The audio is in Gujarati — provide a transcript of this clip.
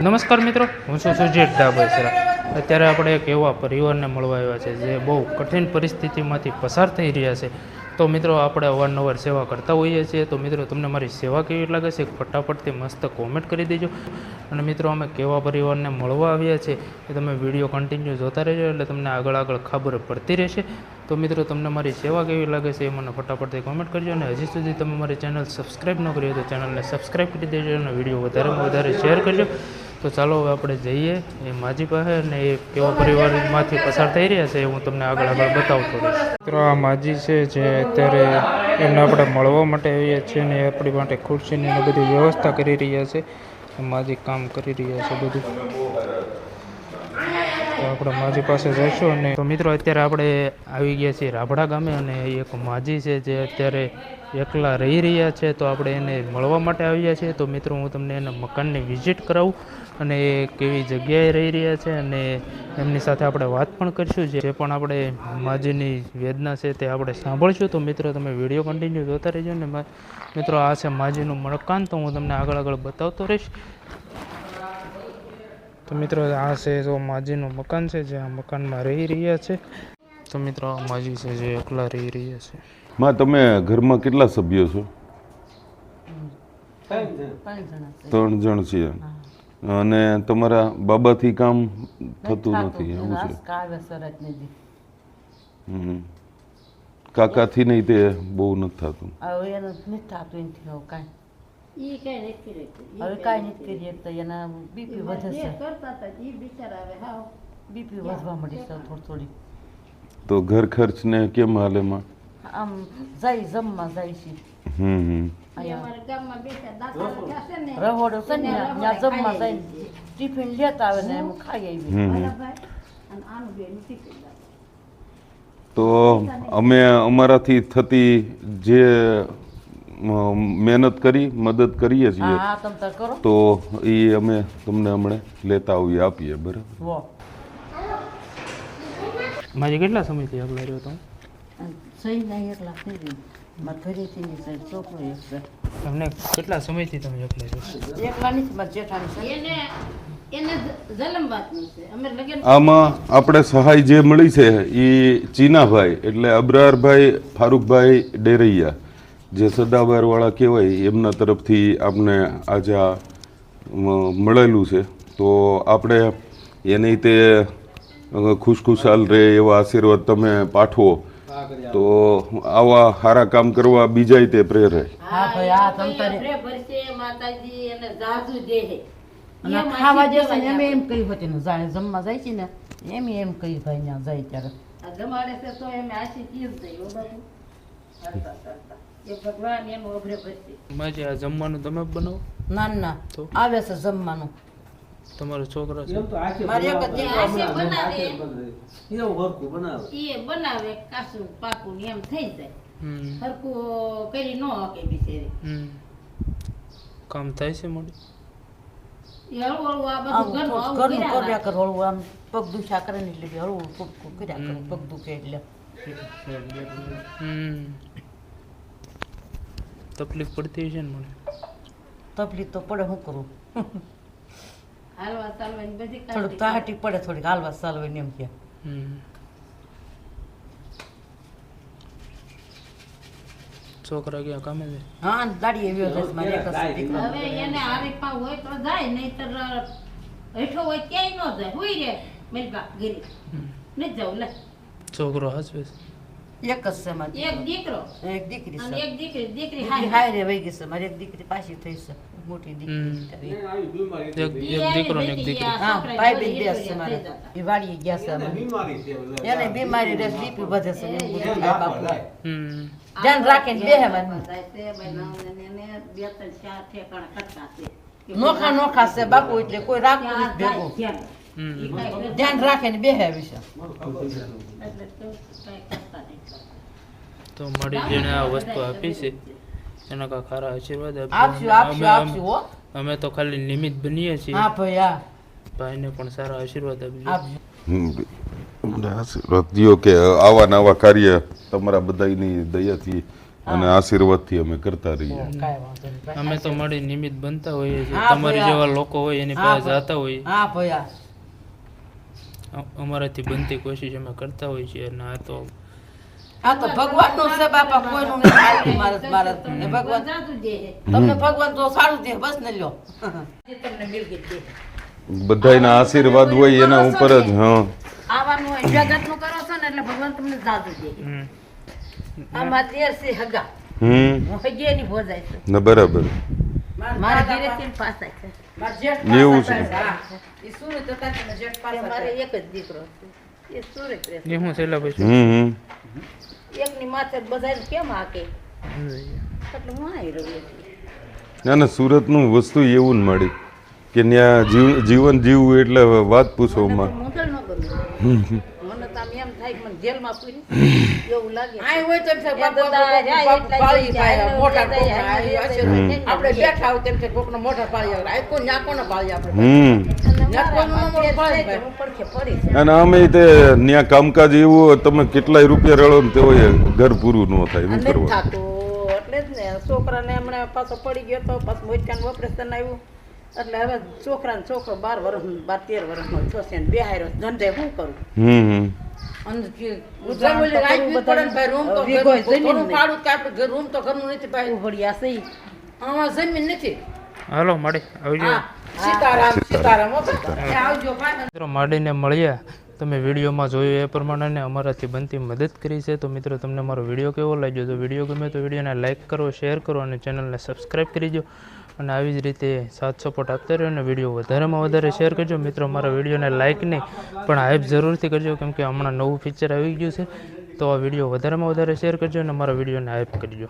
નમસ્કાર મિત્રો, હું છું સુજીત ડાબેસરા અત્યારે આપણે એક એવા પરિવારને મળવા આવ્યા છે જે બહુ કઠિન પરિસ્થિતિમાંથી પસાર થઈ રહ્યા છે. તો મિત્રો, આપણે અવારનવાર સેવા કરતા હોઈએ છીએ. તો મિત્રો, તમને મારી સેવા કેવી લાગે છે? ફટાફટથી મસ્ત કોમેન્ટ કરી દેજો. અને મિત્રો, અમે કેવા પરિવારને મળવા આવ્યા છે એ તમે વીડિયો કન્ટિન્યુ જોતા રહેજો એટલે તમને આગળ આગળ ખબર પડતી રહેશે. તો મિત્રો, તમને મારી સેવા કેવી લાગે છે એ મને ફટાફટથી કોમેન્ટ કરજો. અને હજી સુધી તમે મારી ચેનલ સબસ્ક્રાઈબ ન કરી હોય તો ચેનલને સબસ્ક્રાઈબ કરી દેજો અને વીડિયો વધારેમાં વધારે શેર કરજો. તો ચાલો હવે આપણે જઈએ. એ માજી પાસે અને એ કેવા પરિવારમાંથી પસાર થઈ રહ્યા છે, એ હું તમને આગળ આગળ બતાવતો મિત્રો, આ માજી છે જે અત્યારે એમને આપણે મળવા માટે આવીએ છીએ ને આપણી માટે ખુરશીની ને બધી વ્યવસ્થા કરી રહ્યા છે. માજી કામ કરી રહ્યા છે બધું. તો આપણે માજી પાસે જઈશું અને તો મિત્રો, અત્યારે આપણે આવી ગયા છીએ રાભડા ગામે અને એક માજી છે જે અત્યારે એકલા રહી રહ્યા છે તો આપણે એને મળવા માટે આવ્યા છીએ. તો મિત્રો, હું તમને એના મકાનની વિઝિટ કરાવું અને એ કેવી જગ્યાએ રહી રહ્યા છે અને એમની સાથે આપણે વાત પણ કરીશું. જે પણ આપણે માજીની વેદના છે તે આપણે સાંભળશું. તો મિત્રો, તમે વીડિયો કન્ટિન્યુ જોતા રહેજો ને મિત્રો, આ છે માજીનું મકાન. તો હું તમને આગળ આગળ બતાવતો રહીશ. તો મિત્રો, આ છે જો માજીનું મકાન છે, જે આ મકાનમાં રહી રહ્યા છે. તો મિત્રો, આ માજી છે જે એકલા રહી રહ્યા છે. માં તમે ઘરમાં કેટલા સભ્યો છો? ત્રણ જણ છીએ. અને તમારા બાબાથી કામ થતું નથી એવું છે? હમ. કાકાથી નહીં તે બહુ નથી થતું. હવે એને નથી થતું એનાથી હવે કાંઈ. ઈ કઈ નથી રહેતું. હવે કાંઈ નથી કરીએ તો એના બીપી વધે છે. કરતા હતા ઈ બિચારા હવે હાવ. બીપી વધવા મળી છે થોડી થોડી. તો ઘર ખર્ચને કેમ હાલેમાં આમ જાય જમવા જાય છે. રહોડો ને. ત્યાં જમવા જાય ટિફિન લેતા આવે ને એમ ખાઈ આવી. તો અમે અમારાથી થતી જે મહેનત કરી મદદ કરીએ છીએ. હા તમ તાર કરો. તો એ અમે તમને હમણાં લેતા આવીએ આપીએ બરાબર? મારી કેટલા સમયથી અગલા રહ્યો તો તમને કેટલા સમયથી તમે એકલા છો? એકલા નથી મારા જેઠાણી એને એને જ- જલમવાતનું છે. અમે લગ્ન આમાં આપણે સહાય જે મળી છે એ ચીનાભાઈ એટલે અબરારભાઈ ફારૂકભાઈ ડેરૈયા જે સદાબારવાળા કહેવાય એમના તરફથી આપને આજે આ મળેલું છે. તો આપણે એની તે ખુશખુશાલ રહે એવા આશીર્વાદ તમે પાઠવો. તો આવા સારા કામ કરવા બીજા તે પ્રેરાય હા. ભાઈ હા તમ ભરશે માતાજી એને જાજુ દેહે અને એમ ખાવા આશીર્વાદ જશે ને એમ એમ કહ્યું હતું ને જાણે જમવા જાય છે ને એમ એમ કહ્યું ભાઈ ત્યાં જાય ત્યારે. આ જમાડે છે તો એમ આશી કીધું થઈ હો બાપુ? હરતા હરતા. ભગવાન એનું અભરે ભરશે. માજી જમવાનું તમે બનાવો? ના ના તો? આવે છે જમવાનું. તમારો છોકરો છે. મારે એક જ દીકરો આશી બનાવે બનાવે. ઈ બનાવે કાસું પાકું એમ થઈ જાય. હમ. કરી ન હકે બિચારી. કામ થાય છે મોડી? ઘરનું કર્યા કર. હળવું આમ પગ દુખ્યા કરે ને એટલે હળવું થોડું કર્યા કરે પગ દુખે એટલે. હમ. તકલીફ પડતી છે ને મને તકલીફ તો પડે શું કરું? હાલવા ચાલવાની બધી થોડુંક પડે થોડીક હાલવા ચાલવાની એમ કે. છોકરા ક્યાં કામે છે? હા દાડી એવી હોય મારે એક દીકરો. હવે એને હારીફા હોય તો જાય નહીતર હેઠો હોય ક્યાંય ન જાય. હુઈ રે મેલબા ગીરી નથી જવું લે. છોકરો હસવે એક જ છે મારી એક દીકરો. એક દીકરી છે. એક દીકરી દીકરી હાય રે વહી ગઈ છે. મારી એક દીકરી પાછી થઈ છે. મોટી. દીકરી એક એક દીકરો ને એક દીકરી હા ભાઈ બેન બે છે મારે. એ વાળી ગયા છે અમે. એને બીમારી રે બીપી વધે છે. એવું બધું બાપુ હમ. ધ્યાન રાખીને બેહે મને બે ત્રણ ચાર ઠેકાણા કરતા છે. નોખા નોખા છે બાપુ એટલે કોઈ રાખવું ભેગું. ધ્યાન રાખે ને બેહે વિશે તો મળી જેને આ વસ્તુ આપી છે એના કા ખરા આશીર્વાદ આપજો આપજો આપજો અમે- હો. અમે તો ખાલી નિમિત બનીએ છીએ. હા ભાઈ હા. ભાઈને પણ સારા આશીર્વાદ આપજો. આશીર્વાદ દ્યો કે આવા નવા કાર્ય તમારા બધાની દયાથી અને આશીર્વાદથી અમે કરતા રહીએ. ભાઈ. અમે તો મળી નિમિત્ત બનતા હોઈએ છીએ. તમારી જેવા લોકો હોય એની પાસે જતા હોઈએ હા અ- અમારાથી બનતી કોશિશ અમે કરતા હોઈએ છીએ અને આ તો આ તો ભગવાનનું છે બાપા કોઈનું નથી. હાલતું મારત મારત ને ભગવાન જાતું દે તમને ભગવાન તો સારું દે બસ ને લ્યો. જે તમને મિલકત દે બધાયના આશીર્વાદ હોય એના ઉપર જ હા. આવવાનું હોય જગતનું કરો છો ને એટલે ભગવાન તમને જાદુ દે આમાં તેર છે હગા. હમ. હું હગીએ ની ભોજાય છે. ને બરાબર. મારા ઘરેથી પાસા પાસ મારા જેઠ એવું છે. સુરત હતા ને જેઠ પાસા મારે એક જ દીકરો એ સુરત રહે એ હું છેલ્લા પછી હમ હમ એકની માથે બધાને કેમ હાકે એટલે હું આવી રહ્યો ના ના સુરતનું વસ્તુ એવું જ મળી કે ત્યાં જીવ જીવન જીવવું એટલે વાત પૂછવામાં એમ થાય કે મને જેલમાં પૂરી. એવું લાગે આય હોય તેમ છે બાપુ બાપુ પાળી થાય મોટા કોકના આય હશે. આપણે બેઠા હોય તેમ છે કોકનો મોટા પાળી આવે. આય કોઈ ન્યા કોને પાળી આપણે? હમ. ન્યા કોઈનું ન મોટું પાળી ભાઈ. હું પડખે પડી છે. અને અમે તે ત્યાં કામકાજ એવું તમે કેટલાય રૂપિયા રળો ને તેઓ ઘર પૂરું ન થાય એમ કરવા. થાતું. એટલે જ ને છોકરાને હમણાં પાછો પડી ગયો તો પાછું મોટકાનું ઓપરેશન આવ્યું. એટલે હવે છોકરા છોકરો બાર વર્ષ બાર તેર વર્ષનો થયો છે બે બેહાર્યો ધંધે શું કરું? ને. હાલો મળી આવજો. હા, સીતારામ, સીતારામ, હો બેટા. એ આવજો ભાઈ. મિત્રો માંડીને મળ્યા તમે વિડીયોમાં જોયું એ પ્રમાણે ને અમારાથી બનતી મદદ કરી છે. તો મિત્રો તમને મારો વીડિયો કેવો લાગ્યો? તો વીડિયો ગમે તો વિડીયોને લાઇક કરો શેર કરો અને ચેનલને સબસ્ક્રાઈબ કરી દો અને આવી જ રીતે સાથ સપોર્ટ આપતા રહ્યો અને વીડિયો વધારેમાં વધારે શેર કરજો. મિત્રો, મારા વિડીયોને લાઇક નહીં, પણ હાઈપ જરૂરથી કરજો, કેમ કે હમણાં નવું ફીચર આવી ગયું છે. તો આ વીડિયો વધારેમાં વધારે શેર કરજો અને મારા વિડીયોને હાઈપ કરજો.